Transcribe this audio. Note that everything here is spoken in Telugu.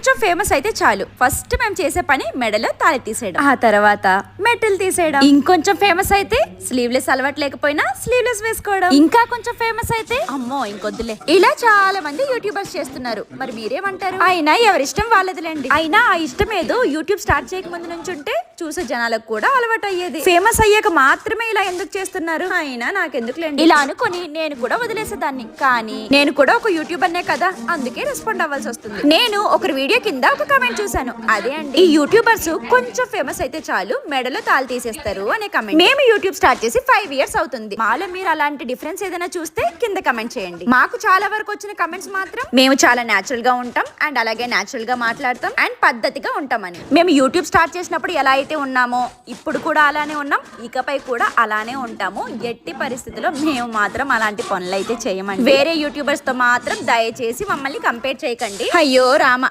కొంచెం ఫేమస్ అయితే చాలు. ఫస్ట్ మేము చేసే పని మెడలో తాళి తీసేయడం. ఆ తర్వాత మెట్టలు తీసేయడం. ఇంకొంచెం ఫేమస్ అయితే స్లీవ్లెస్ అలవాటు లేకపోయినా స్లీవ్లెస్ వేసుకోవడం. ఇంకా కొంచెం ఫేమస్ అయితే? అమ్మో ఇంకొద్దులే. ఇలా చాలా మంది యూట్యూబర్స్ చేస్తున్నారు. మరి మీరేమంటారు? అయినా ఎవరిష్టం వాళ్ళదిలేండి. అయినా ఆ ఇష్టం ఏదో యూట్యూబ్ స్టార్ట్ చేయక ముందు నుంచి ఉంటే చూసే జనాలకు కూడా అలవాటు అయ్యేది. ఫేమస్ అయ్యాక మాత్రమే ఇలా ఎందుకు చేస్తున్నారు? అయినా నాకెందుకులేండి. ఇలా అనుకొని నేను కూడా వదిలేసేదాన్ని. కానీ నేను కూడా ఒక యూట్యూబర్నే కదా. అందుకే రెస్పాండ్ అవ్వాల్సి వస్తుంది నేను ఒకరి వీడియో కింద ఒక కమెంట్ చూసాను అదే అండి. ఈ యూట్యూబర్స్ కొంచెం ఫేమస్ అయితే చాలు మెడలో తాళి తీసేస్తారు అనే కమెంట్ మేము యూట్యూబ్ స్టార్ట్ చేసి ఫైవ్ ఇయర్స్ అవుతుంది. మాలో మీరు అలాంటి డిఫరెన్స్ ఏదైనా చూస్తే కింద కమెంట్ చేయండి. మాకు చాలా వరకు వచ్చిన కమెంట్స్ మాత్రం మేము చాలా నేచురల్గా ఉంటాం అండ్ అలాగే నేచురల్గా మాట్లాడతాం అండ్ పద్ధతిగా ఉంటామని. మేము యూట్యూబ్ స్టార్ట్ చేసినప్పుడు ఎలా అయితే ఉన్నామో ఇప్పుడు కూడా అలానే ఉన్నాం. ఇకపై కూడా అలానే ఉంటాము. ఎట్టి పరిస్థితిలో మేము మాత్రం అలాంటి పనులు అయితే చేయమండి. వేరే యూట్యూబర్స్తో మాత్రం దయచేసి మమ్మల్ని కంపేర్ చేయకండి. అయ్యో రామ.